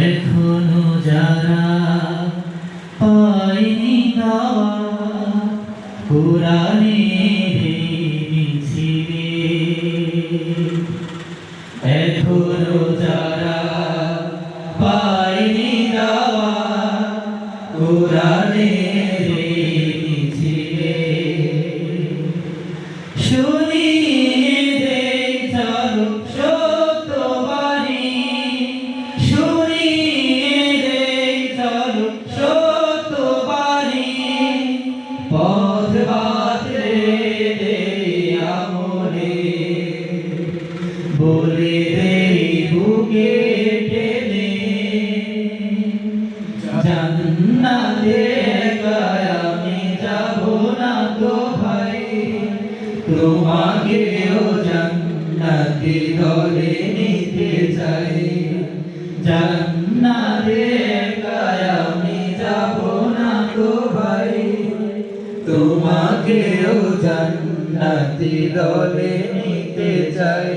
এখনও যারা পায়নি গাওয়া কোরআনের মিছিলে এখনও যারা বুকে টেনে জান্নাতে আমি যাব না তো ভাই। তোমাকেও জান্নাতি দলে নিতে চাই। জান্নাতে নিতে চাই।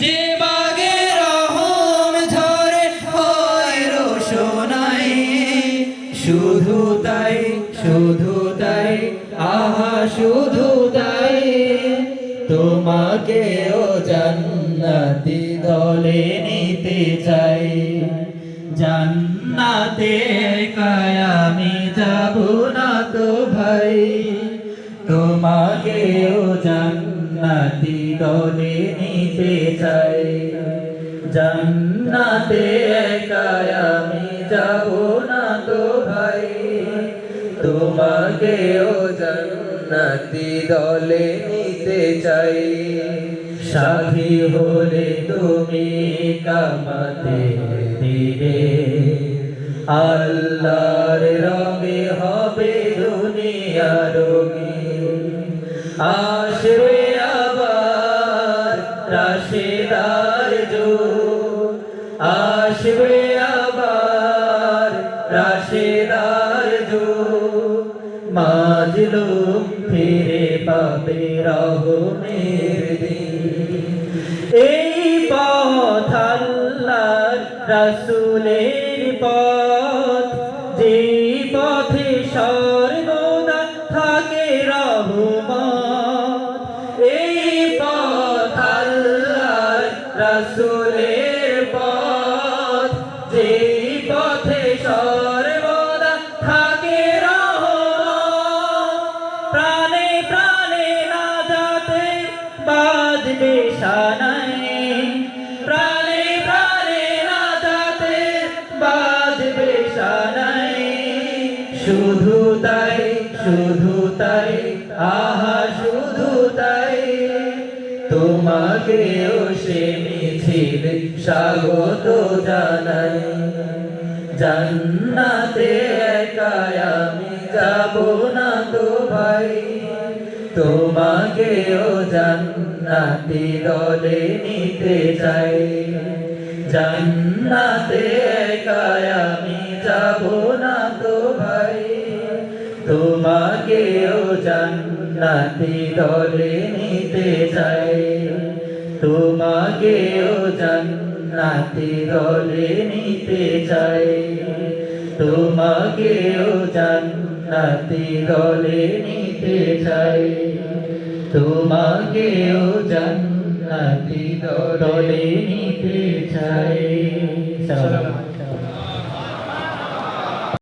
যে বাগে রহম ঝরে হই রোশনাই। শুধু তাই শুধু তাই, আহা, শুধু তাই। তোমাকেও জান্নাতি দলে নিতে চাই। জান্নাতে আমি যাব না তো ভাই। তোমাকেও জান্নাতি দলে নিতে চাই। জান্নাতে একাই আমি যাব না তো ভাই। তোমাকেও জান্নাতি দলে নিতে চাই। সাথী হলে তুমি কামাতে দিবে। আল্লাহর রঙে হবে দুনিয়া রঙে আবার রাশেদার যো আসবে আবার রাশেদার যো মাজলুম ফিরে পাবে রহমের দিন। এই পথ আল্লাহর রাসূলের পথ যে পথে সর্বদা সানাই প্রাণে প্রাণে না যাতে বাজবে সানাই শুধু তাই শুধু তাই, আহা শুধু তাই, তোমাকেও সে মিছিল স্বাগত জানাই জান্নাতে একাই আমি যাব না তো ভাই। তোমাকেও জান্নাতি দলে নিতে চাই। জান্নাতে একাই আমি যাব না তো ভাই। তোমাকেও জান্নাতি দলে নিতে চাই। তোমাকেও জান্নাতি দলে নিতে চাই। তোমাকেও জান্নাতি দলে নিতে চাই। তোমাকেও জান্নাতি দলে নিতে চাই।